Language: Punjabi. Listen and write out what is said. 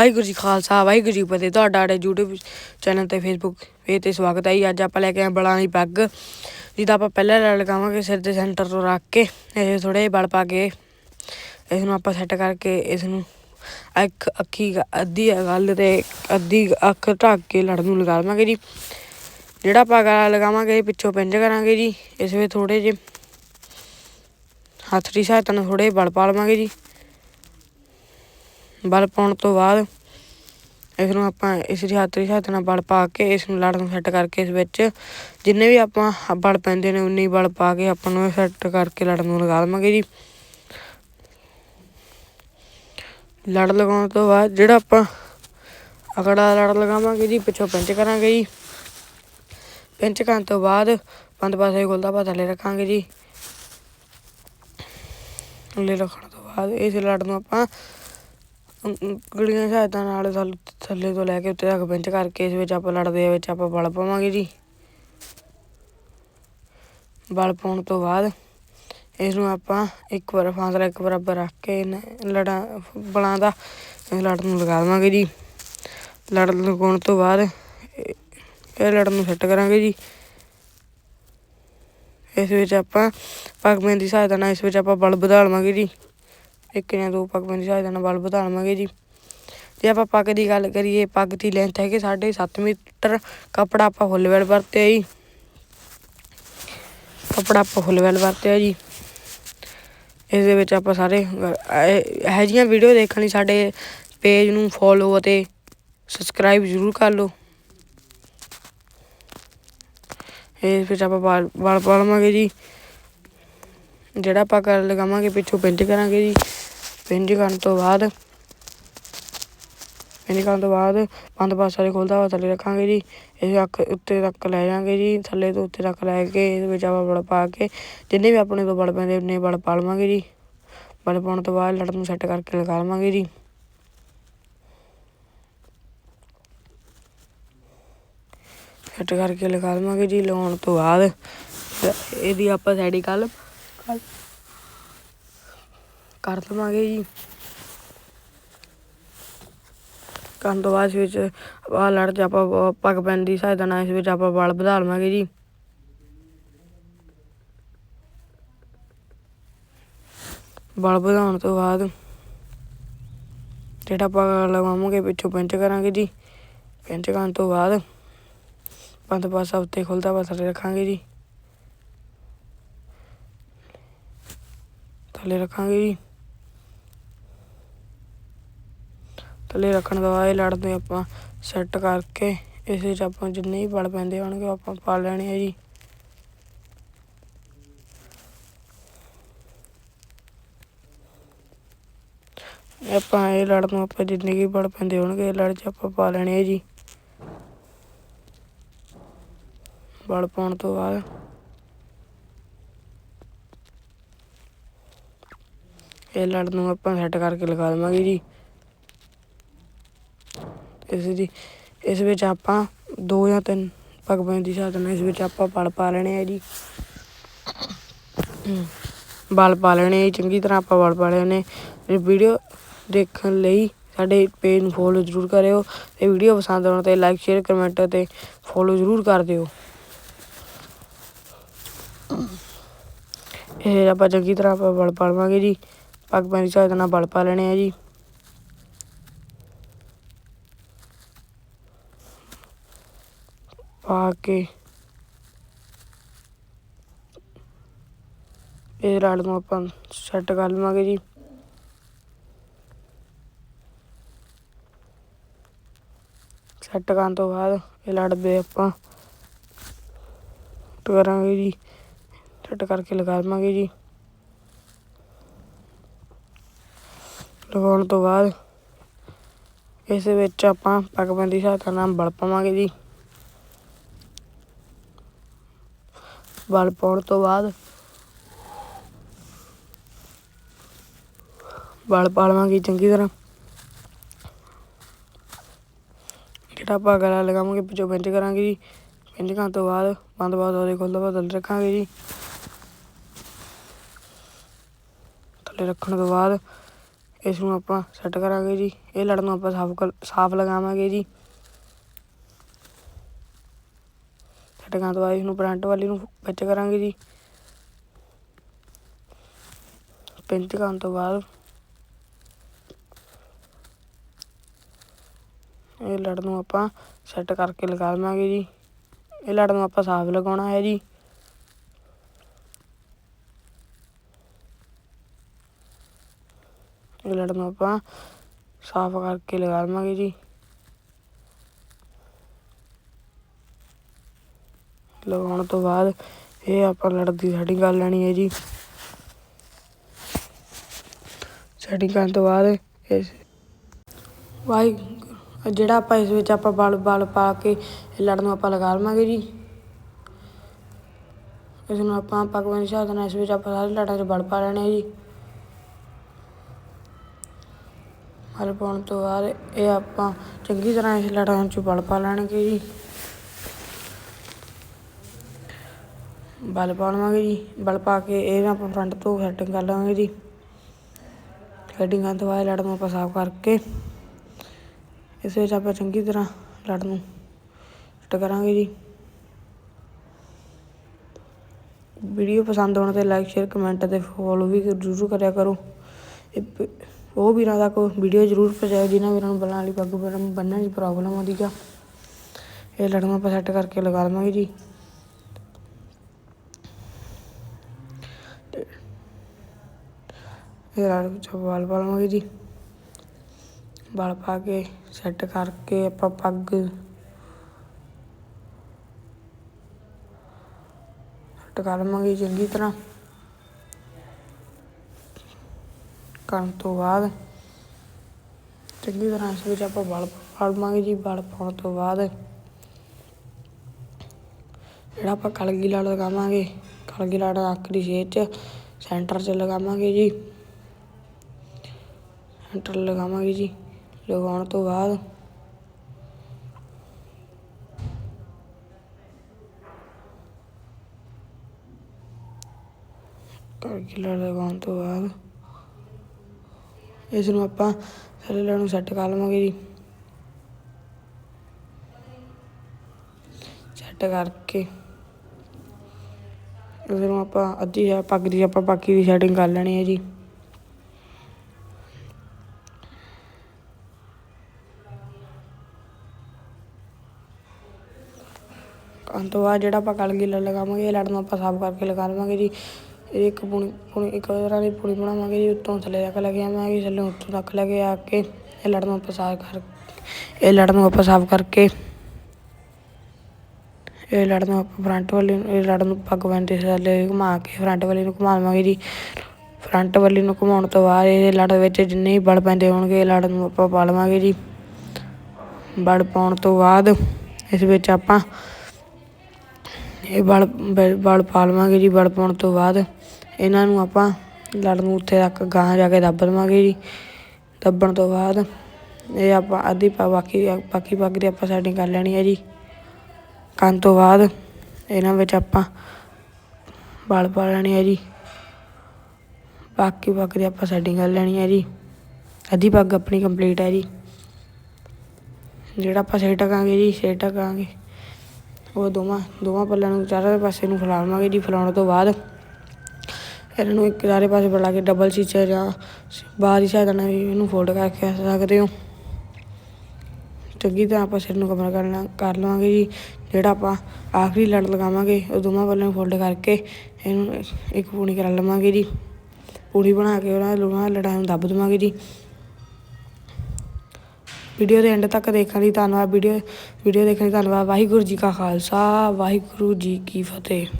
ਵਾਹਿਗੁਰੂ ਜੀ ਖਾਲਸਾ, ਵਾਹਿਗੁਰੂ ਜੀ ਫਤਿਹ। ਤੁਹਾਡਾ ਸਾਡੇ YouTube ਚੈਨਲ ਤੇ Facebook ਪੇਜ ਤੇ ਸਵਾਗਤ ਹੈ ਜੀ। ਅੱਜ ਆਪਾਂ ਲੈ ਕੇ ਆਏ ਬਲਾਂ ਦੀ ਪੱਗ, ਜਿਹਦਾ ਆਪਾਂ ਪਹਿਲਾਂ ਲੈ ਲਗਾਵਾਂਗੇ ਸਿਰ ਦੇ ਸੈਂਟਰ ਤੋਂ ਰੱਖ ਕੇ। ਇਹ ਥੋੜੇ ਜਿਹੇ ਬਲ ਪਾ ਕੇ ਇਸ ਨੂੰ ਆਪਾਂ ਸੈੱਟ ਕਰਕੇ ਇਸ ਨੂੰ ਅੱਖ, ਅੱਖੀ, ਅੱਧੀ ਗੱਲ ਤੇ ਅੱਧੀ ਅੱਖ ਢੱਕ ਕੇ ਲੜ ਨੂੰ ਲਗਾ ਲਵਾਂਗੇ ਜੀ। ਜਿਹੜਾ ਆਪਾਂ ਗਲਾ ਲਗਾਵਾਂਗੇ ਪਿੱਛੋਂ ਪਿੰਜ ਕਰਾਂਗੇ ਜੀ। ਇਸ ਵਿੱਚ ਥੋੜੇ ਜਿਹੇ ਹੱਥ ਦੀ ਸਹਾਇਤਾ ਨਾਲ ਥੋੜੇ ਬਲ ਪਾ ਲਵਾਂਗੇ ਜੀ। ਬਲ ਪਾਉਣ ਤੋਂ ਬਾਅਦ ਇਸ ਨੂੰ ਆਪਾਂ ਇਸ ਦੀ ਹੱਥ ਦੀ ਸਹਾਇਤਾ ਨਾਲ ਬਲ ਪਾ ਕੇ ਇਸ ਨੂੰ ਲੜ ਨੂੰ ਸੈੱਟ ਕਰਕੇ ਇਸ ਵਿੱਚ ਜਿੰਨੇ ਵੀ ਆਪਾਂ ਬਲ ਪੈਂਦੇ ਨੇ, ਉਨੀ ਬਲ ਪਾ ਕੇ ਆਪਾਂ ਨੂੰ ਸੈੱਟ ਕਰਕੇ ਲੜ ਨੂੰ ਲਗਾ ਲਵਾਂਗੇ ਜੀ। ਲੜ ਲਗਾਉਣ ਤੋਂ ਬਾਅਦ ਜਿਹੜਾ ਆਪਾਂ ਅਗੜਾ ਲੜ ਲਗਾਵਾਂਗੇ ਜੀ, ਪਿੱਛੋਂ ਪਿੰਚ ਕਰਾਂਗੇ ਜੀ। ਪਿੰਚ ਕਰਨ ਤੋਂ ਬਾਅਦ ਪੰਜ ਪਾਸੇ ਗੁਲਦਾ ਪਾ ਥੱਲੇ ਰੱਖਾਂਗੇ ਜੀ। ਥੱਲੇ ਰੱਖਣ ਤੋਂ ਬਾਅਦ ਇਸ ਲੜ ਨੂੰ ਆਪਾਂ ਗਲੀਆਂ ਸਹਾਇਤਾ ਨਾਲ ਥੱਲੇ ਤੋਂ ਲੈ ਕੇ ਉੱਤੇ ਤੱਕ ਪਿੰਚ ਕਰਕੇ ਇਸ ਵਿੱਚ ਆਪਾਂ ਲੜਦੇ ਵਿੱਚ ਆਪਾਂ ਬਲ ਪਾਵਾਂਗੇ ਜੀ। ਬਲ ਪਾਉਣ ਤੋਂ ਬਾਅਦ ਇਸ ਨੂੰ ਆਪਾਂ ਇੱਕ ਵਾਰ ਫਾਸਲਾ, ਇੱਕ ਬਰਾਬਰ ਰੱਖ ਕੇ ਲੜਾਂ, ਬਲਾਂ ਦਾ ਲੜ ਨੂੰ ਲਗਾ ਦੇਵਾਂਗੇ ਜੀ। ਲੜ ਲਗਾਉਣ ਤੋਂ ਬਾਅਦ ਇਹ ਲੜ ਨੂੰ ਸੈੱਟ ਕਰਾਂਗੇ ਜੀ। ਇਸ ਵਿੱਚ ਆਪਾਂ ਪਗਮੈਨ ਦੀ ਸਹਾਇਤਾ ਨਾਲ ਇਸ ਵਿੱਚ ਆਪਾਂ ਬਲ ਵਧਾ ਲਵਾਂਗੇ ਜੀ। ਇੱਕ ਜਾਂ ਦੋ ਪੱਗ ਦੀ ਸਹਾਇਤਾ ਨਾਲ ਬਲ ਵਧਾ ਲਵਾਂਗੇ ਜੀ। ਜੇ ਆਪਾਂ ਪੱਗ ਦੀ ਗੱਲ ਕਰੀਏ, ਪੱਗ ਦੀ ਲੈਂਥ ਹੈਗੀ 7.5 ਮੀਟਰ, ਕਪੜਾ ਆਪਾਂ ਫੁੱਲ ਵੈਲ ਵਰਤਿਆ ਜੀ। ਕਪੜਾ ਆਪਾਂ ਫੁੱਲ ਵੈਲ ਵਰਤਿਆ ਜੀ। ਇਸ ਦੇ ਵਿੱਚ ਆਪਾਂ ਸਾਰੇ ਇਹ ਜੀਆਂ ਵੀਡੀਓ ਦੇਖਣ ਲਈ ਸਾਡੇ ਪੇਜ ਨੂੰ ਫੋਲੋ ਅਤੇ ਸਬਸਕ੍ਰਾਈਬ ਜ਼ਰੂਰ ਕਰ ਲਓ। ਇਸ ਵਿੱਚ ਆਪਾਂ ਵਾਲ ਪਾਵਾਂਗੇ ਜੀ। ਜਿਹੜਾ ਆਪਾਂ ਕਰ ਲਗਾਵਾਂਗੇ, ਪਿੱਛੋਂ ਪਿੰਜ ਕਰਾਂਗੇ ਜੀ। ਪਿੰਜ ਕਰਨ ਤੋਂ ਬਾਅਦ, ਪਿੰਜ ਕਰਨ ਤੋਂ ਬਾਅਦ ਪੰਜ ਪਾਸੇ ਦੇ ਖੋਲਦਾ ਵਾ ਥੱਲੇ ਰੱਖਾਂਗੇ ਜੀ। ਇਹ ਰੱਖ ਉੱਤੇ ਤੱਕ ਲੈ ਜਾਾਂਗੇ ਜੀ, ਥੱਲੇ ਤੋਂ ਉੱਤੇ ਤੱਕ ਲੈ ਕੇ, ਇਹਦੇ ਵਿੱਚ ਆਪਾਂ ਬੜ ਪਾ ਕੇ, ਜਿੰਨੇ ਵੀ ਆਪਣੇ ਤੋਂ ਬੜ ਪੈਂਦੇ ਉਹਨੇ ਬੜ ਪਾ ਲਵਾਂਗੇ ਜੀ। ਬਲ ਪਾਉਣ ਤੋਂ ਬਾਅਦ ਲੜ ਨੂੰ ਸੈੱਟ ਕਰਕੇ ਲਗਾ ਲਵਾਂਗੇ ਜੀ। ਸੈੱਟ ਕਰਕੇ ਲਗਾ ਲਵਾਂਗੇ ਜੀ, ਲਾਉਣ ਤੋਂ ਬਾਅਦ, ਇਹਦੀ ਆਪਾਂ ਸਾਈਡ ਕੱਲ ਕਰ ਲਵਾਂਗੇ ਜੀ। ਕਰਨ ਤੋਂ ਬਾਅਦ ਵਿੱਚ ਆ ਲੜ ਚ ਆਪਾਂ ਪੱਗ ਪੈਣ ਦੀ ਸਹਾਇਤਾ ਨਾਲ ਇਸ ਵਿੱਚ ਆਪਾਂ ਬਲ ਵਧਾ ਲਵਾਂਗੇ ਜੀ। ਬਲ ਵਧਾਉਣ ਤੋਂ ਬਾਅਦ ਜਿਹੜਾ ਆਪਾਂ ਲਗਾਵਾਂਗੇ ਪਿੱਛੋਂ ਪਿੰਚ ਕਰਾਂਗੇ ਜੀ। ਪਿੰਚ ਕਰਨ ਤੋਂ ਬਾਅਦ ਪੰਜ ਪਾਸਾ ਉੱਤੇ ਖੁੱਲਦਾ ਪਾਸਾ ਰੱਖਾਂਗੇ ਜੀ। ਥੱਲੇ ਰੱਖਾਂਗੇ ਜੀ। ਥੱਲੇ ਰੱਖਣ ਤੋਂ ਬਾਅਦ ਇਹ ਲੜਦੇ ਆਪਾਂ ਸੈੱਟ ਕਰਕੇ। ਇਸ ਵਿੱਚ ਆਪਾਂ ਜਿੰਨੇ ਵੀ ਬਲ ਪੈਂਦੇ ਹੋਣਗੇ ਆਪਾਂ ਪਾ ਲੈਣੇ ਆ ਜੀ। ਆਪਾਂ ਇਹ ਲੜ ਨੂੰ ਆਪਾਂ ਜਿੰਨੇ ਵੀ ਬਲ ਪੈਂਦੇ ਹੋਣਗੇ ਇਹ ਲੜ 'ਚ ਆਪਾਂ ਪਾ ਲੈਣੇ ਆ ਜੀ। ਬਲ ਪਾਉਣ ਤੋਂ ਬਾਅਦ ਇਹ ਲੜ ਨੂੰ ਆਪਾਂ ਸੈੱਟ ਕਰਕੇ ਲਗਾ ਦੇਵਾਂਗੇ ਜੀ। ਇਸ ਦੀ, ਇਸ ਵਿੱਚ ਆਪਾਂ ਦੋ ਜਾਂ ਤਿੰਨ ਪਗਬੰਦ ਦੀ ਸਹਾਇਤਾ ਨਾਲ ਇਸ ਵਿੱਚ ਆਪਾਂ ਬਲ ਪਾ ਲੈਣੇ ਆ ਜੀ। ਬਲ ਪਾ ਲੈਣੇ ਚੰਗੀ ਤਰ੍ਹਾਂ ਆਪਾਂ ਬਲ ਪਾ ਲੈਣੇ ਇਹ ਵੀਡੀਓ ਦੇਖਣ ਲਈ ਸਾਡੇ ਪੇਜ ਨੂੰ ਫੋਲੋ ਜ਼ਰੂਰ ਕਰਿਓ। ਤੇ ਵੀਡੀਓ ਪਸੰਦ ਆਉਣ ਤੇ ਲਾਈਕ ਸ਼ੇਅਰ ਕਮੈਂਟ ਤੇ ਫੋਲੋ ਜ਼ਰੂਰ ਕਰ ਦਿਓ। ਇਹ ਆਪਾਂ ਚੰਗੀ ਤਰ੍ਹਾਂ ਆਪਾਂ ਬਲ ਪਾਵਾਂਗੇ ਜੀ। ਪੱਗ ਪੈਣ ਨਾਲ ਬਲ ਪਾ ਲੈਣੇ ਆ ਜੀ। ਪਾ ਕੇ ਇਹ ਰਾਡ ਨੂੰ ਆਪਾਂ ਸੈੱਟ ਕਰ ਲਵਾਂਗੇ ਜੀ। ਸੈੱਟ ਕਰਨ ਤੋਂ ਬਾਅਦ ਇਹ ਲੜਦੇ ਆਪਾਂ ਕਰਾਂਗੇ ਜੀ। ਸੈੱਟ ਕਰਕੇ ਲਗਾ ਦਵਾਂਗੇ ਜੀ। ਲਗਾਉਣ ਤੋਂ ਬਾਅਦ ਇਸ ਵਿੱਚ ਆਪਾਂ ਪੱਗਬੰਦੀ ਦੀ ਸਹਾਇਤਾ ਨਾਲ ਬਲ ਪਾਵਾਂਗੇ ਜੀ। ਬਲ ਪਾਉਣ ਤੋਂ ਬਾਅਦ ਬਲ ਪਾ ਲਵਾਂਗੇ ਚੰਗੀ ਤਰ੍ਹਾਂ। ਜਿਹੜਾ ਆਪਾਂ ਗਲਾ ਲਗਾਵਾਂਗੇ ਪਿੱਛੋਂ ਬੈਂਚ ਕਰਾਂਗੇ ਜੀ। ਬੈਂਚ ਕਰਨ ਤੋਂ ਬਾਅਦ ਬੰਦ ਬਾਅਦ ਉਹਦੇ ਖੁੱਲ੍ਹ ਬਦਲ ਰੱਖਾਂਗੇ ਜੀ। ਥੱਲੇ ਰੱਖਣ ਤੋਂ ਬਾਅਦ ਇਸ ਨੂੰ ਆਪਾਂ ਸੈੱਟ ਕਰਾਂਗੇ ਜੀ। ਇਹ ਲੜ ਨੂੰ ਆਪਾਂ ਸਾਫ਼ ਕਰ- ਸਾਫ਼ ਲਗਾਵਾਂਗੇ ਜੀ। ਸੈੱਟ ਕਰਨ ਤੋਂ ਬਾਅਦ ਇਸ ਨੂੰ ਫਰੰਟ ਵਾਲੀ ਨੂੰ ਵਿੱਚ ਕਰਾਂਗੇ ਜੀ। ਪਿੰਚ ਕਰਨ ਤੋਂ ਬਾਅਦ ਇਹ ਲੜ ਨੂੰ ਆਪਾਂ ਸੈੱਟ ਕਰਕੇ ਲਗਾ ਲਵਾਂਗੇ ਜੀ। ਇਹ ਲੜ ਨੂੰ ਆਪਾਂ ਸਾਫ਼ ਲਗਾਉਣਾ ਹੈ ਜੀ ਇਹ ਲੜ ਨੂੰ ਆਪਾਂ ਸਾਫ਼ ਕਰਕੇ ਲਗਾ ਲਵਾਂਗੇ ਜੀ। ਲਗਾਉਣ ਤੋਂ ਬਾਅਦ ਇਹ ਆਪਾਂ ਲੜ ਦੀ ਸੈਟਿੰਗ ਕਰ ਲੈਣੀ ਹੈ ਜੀ। ਸੈਟਿੰਗ ਕਰਨ ਤੋਂ ਬਾਅਦ ਇਸ ਵਾਈ ਜਿਹੜਾ ਆਪਾਂ ਇਸ ਵਿੱਚ ਆਪਾਂ ਬਲ ਬਲ ਪਾ ਕੇ ਇਹ ਲੜ ਨੂੰ ਆਪਾਂ ਲਗਾ ਲਵਾਂਗੇ ਜੀ। ਇਸ ਨੂੰ ਆਪਾਂ ਪਕਵਾਨ ਹਿਸਾਬ ਨਾਲ ਇਸ ਵਿੱਚ ਆਪਾਂ ਸਾਰੇ ਲੜਾਂ 'ਚ ਬਲ ਪਾ ਲੈਣੇ ਆ ਜੀ। ਬਲ ਪਾਉਣ ਤੋਂ ਬਾਅਦ ਇਹ ਆਪਾਂ ਚੰਗੀ ਤਰ੍ਹਾਂ ਇਸ ਲੜਾਂ 'ਚ ਬਲ ਪਾ ਲੈਣਗੇ ਜੀ। ਬਲ ਪਾ ਲਵਾਂਗੇ ਜੀ। ਬਲ ਪਾ ਕੇ ਇਹ ਆਪਾਂ ਫਰੰਟ ਤੋਂ ਸੈਟਿੰਗ ਕਰ ਲਵਾਂਗੇ ਜੀ। ਸੈਟਿੰਗ ਤੋਂ ਬਾਅਦ ਲੜ ਨੂੰ ਆਪਾਂ ਸਾਫ਼ ਕਰਕੇ ਇਸ ਵਿੱਚ ਆਪਾਂ ਚੰਗੀ ਤਰ੍ਹਾਂ ਲੜ ਨੂੰ ਫਿੱਟ ਕਰਾਂਗੇ ਜੀ। ਵੀਡੀਓ ਪਸੰਦ ਆਉਣ ਤੇ ਲਾਈਕ ਸ਼ੇਅਰ ਕਮੈਂਟ ਅਤੇ ਫੋਲੋ ਵੀ ਜ਼ਰੂਰ ਕਰਿਆ ਕਰੋ। ਉਹ ਵੀਰਾਂ ਤੱਕ ਵੀਡੀਓ ਜ਼ਰੂਰ ਪਹੁੰਚਾਓ ਜਿਨ੍ਹਾਂ ਵੀਰਾਂ ਨੂੰ ਬਲਾਂ ਵਾਲੀ ਪੱਗ ਬੰਨਣ ਬੰਨ੍ਹਣ ਦੀ ਪ੍ਰੋਬਲਮ ਆਉਂਦੀ ਆ। ਇਹ ਲੜ ਆਪਾਂ ਸੈੱਟ ਕਰਕੇ ਲਗਾ ਲਵਾਂਗੇ ਜੀ। ਇਹ ਲੜ ਵਿੱਚ ਵਾਲ ਪਾ ਲਵਾਂਗੇ ਜੀ। ਵਾਲ ਪਾ ਕੇ ਸੈੱਟ ਕਰਕੇ ਆਪਾਂ ਪੱਗ ਸੈੱਟ ਕਰ ਲਵਾਂਗੇ ਚੰਗੀ ਤਰ੍ਹਾਂ। ਕਰਨ ਤੋਂ ਬਾਅਦ ਚੰਗੀ ਤਰ੍ਹਾਂ ਇਸ ਵਿੱਚ ਆਪਾਂ ਵਲ ਪਾ ਲਵਾਂਗੇ ਜੀ, ਵਲ ਪਾਉਣ ਤੋਂ ਬਾਅਦ ਜਿਹੜਾ ਆਪਾਂ ਕਲਗੀ ਲਾੜ ਲਗਾਵਾਂਗੇ, ਕਲਗੀ ਲਾੜ ਆਖਰੀ ਛੇਦ ਚ ਸੈਂਟਰ 'ਚ ਲਗਾਵਾਂਗੇ ਜੀ। ਸੈਂਟਰ ਲਗਾਵਾਂਗੇ ਜੀ, ਲਗਾਉਣ ਤੋਂ ਬਾਅਦ ਕਲਗੀ ਲੜ ਲਗਾਉਣ ਤੋਂ ਬਾਅਦ ਇਸ ਨੂੰ ਆਪਾਂ ਸਾਰੇ ਲੜ ਨੂੰ ਸੈੱਟ ਕਰ ਲਵਾਂਗੇ ਜੀ। ਸੈੱਟ ਕਰਕੇ ਇਸ ਨੂੰ ਆਪਾਂ ਅੱਧੀ ਆ ਪੱਗ ਦੀ ਆਪਾਂ ਬਾਕੀ ਦੀ ਸੈਟਿੰਗ ਕਰ ਲੈਣੀ ਹੈ ਜੀ। ਕਰਨ ਤੋਂ ਬਾਅਦ ਜਿਹੜਾ ਆਪਾਂ ਕਲਗੀ ਲੜ ਲਗਾਵਾਂਗੇ, ਇਹ ਲੜ ਨੂੰ ਆਪਾਂ ਸਾਫ਼ ਕਰਕੇ ਲਗਾ ਲਵਾਂਗੇ ਜੀ। ਇੱਕ ਪੁਣੀ ਪੁਣੀ, ਇੱਕ ਤਰ੍ਹਾਂ ਦੀ ਪੁਣੀ ਬਣਾਵਾਂਗੇ ਜੀ, ਉੱਤੋਂ ਥੱਲੇ ਤੱਕ ਲੈ ਕੇ ਆਵਾਂਗੇ ਥੱਲੇ ਉੱਤੋਂ ਤੱਕ ਲੈ ਕੇ ਆ ਕੇ ਇਹ ਲੜ ਨੂੰ ਆਪਾਂ ਸਾਫ਼ ਕਰ, ਇਹ ਲੜ ਨੂੰ ਆਪਾਂ ਸਾਫ਼ ਕਰਕੇ, ਇਹ ਲੜ ਨੂੰ ਆਪਾਂ ਫਰੰਟ ਵਾਲੀ ਨੂੰ, ਇਹ ਲੜ ਨੂੰ ਪੱਗ ਬੰਨ ਥੱਲੇ ਘੁਮਾ ਕੇ ਫਰੰਟ ਵਾਲੀ ਨੂੰ ਘੁਮਾ ਲਵਾਂਗੇ ਜੀ। ਫਰੰਟ ਵਾਲੀ ਨੂੰ ਘੁਮਾਉਣ ਤੋਂ ਬਾਅਦ ਇਹ ਲੜ ਵਿੱਚ ਜਿੰਨੇ ਵੀ ਬਲ ਪੈਂਦੇ ਹੋਣਗੇ, ਇਹ ਲੜ ਨੂੰ ਆਪਾਂ ਪਾ ਲਵਾਂਗੇ ਜੀ। ਬਲ ਪਾਉਣ ਤੋਂ ਬਾਅਦ ਇਸ ਵਿੱਚ ਆਪਾਂ ਇਹ ਬਲ ਬਲ ਪਾ ਲਵਾਂਗੇ ਜੀ, ਬਲ ਪਾਉਣ ਤੋਂ ਬਾਅਦ ਇਹਨਾਂ ਨੂੰ ਆਪਾਂ ਲੜ ਨੂੰ ਉੱਥੇ ਤੱਕ ਗਾਂ ਜਾ ਕੇ ਦੱਬ ਲਵਾਂਗੇ ਜੀ। ਦੱਬਣ ਤੋਂ ਬਾਅਦ ਇਹ ਆਪਾਂ ਅੱਧੀ ਪਾ ਬਾਕੀ ਬਾਕੀ ਪੱਗ ਦੀ ਆਪਾਂ ਸੈਟਿੰਗ ਕਰ ਲੈਣੀ ਹੈ ਜੀ। ਕਰਨ ਤੋਂ ਬਾਅਦ ਇਹਨਾਂ ਵਿੱਚ ਆਪਾਂ ਬਲ ਪਾ ਲੈਣੇ ਹੈ ਜੀ। ਬਾਕੀ ਪੱਗ ਦੀ ਆਪਾਂ ਸੈਟਿੰਗ ਕਰ ਲੈਣੀ ਹੈ ਜੀ। ਅੱਧੀ ਪੱਗ ਆਪਣੀ ਕੰਪਲੀਟ ਹੈ ਜੀ। ਜਿਹੜਾ ਆਪਾਂ ਸਿਰ ਟਕਾਂਗੇ ਜੀ, ਸਿਰ ਟਕਾਂਗੇ। ਉਹ ਦੋਵਾਂ ਦੋਵਾਂ ਪੱਲਿਆਂ ਨੂੰ ਚਾਰੇ ਪਾਸੇ ਨੂੰ ਫੈਲਾਵਾਂਗੇ ਜੀ, ਫੈਲਾਉਣ ਤੋਂ ਬਾਅਦ ਇਹਨਾਂ ਨੂੰ ਇੱਕ ਸਾਰੇ ਪਾਸੇ ਬੜਾ ਕੇ ਡਬਲ ਸੀਚਾ ਜਾਂ ਬਾਹਰ ਹੀ ਸਹਾਇਤਾ ਨਾਲ ਵੀ ਇਹਨੂੰ ਫੋਲਡ ਕਰਕੇ ਆ ਸਕਦੇ ਹੋ। ਚੰਗੀ ਤਰ੍ਹਾਂ ਆਪਾਂ ਸਿਰ ਨੂੰ ਕਵਰ ਕਰਨਾ ਕਰ ਲਵਾਂਗੇ ਜੀ। ਜਿਹੜਾ ਆਪਾਂ ਆਖਰੀ ਲੜ ਲਗਾਵਾਂਗੇ, ਉਹ ਦੋਵਾਂ ਪੱਲਿਆਂ ਨੂੰ ਫੋਲਡ ਕਰਕੇ ਇਹਨੂੰ ਇੱਕ ਪੂਣੀ ਕਰ ਲਵਾਂਗੇ ਜੀ। ਪੂਣੀ ਬਣਾ ਕੇ ਉਹਨਾਂ ਦੋਵਾਂ ਲੜਾਈ ਨੂੰ ਦੱਬ ਦੇਵਾਂਗੇ ਜੀ। ਵੀਡੀਓ ਦੇ ਐਂਡ ਤੱਕ ਦੇਖਣ ਲਈ ਧੰਨਵਾਦ। ਵੀਡੀਓ ਵੀਡੀਓ ਦੇਖਣ ਲਈ ਧੰਨਵਾਦ। ਵਾਹਿਗੁਰੂ ਜੀ ਕਾ ਖਾਲਸਾ। ਵਾਹਿਗੁਰੂ ਜੀ ਕੀ ਫਤਿਹ।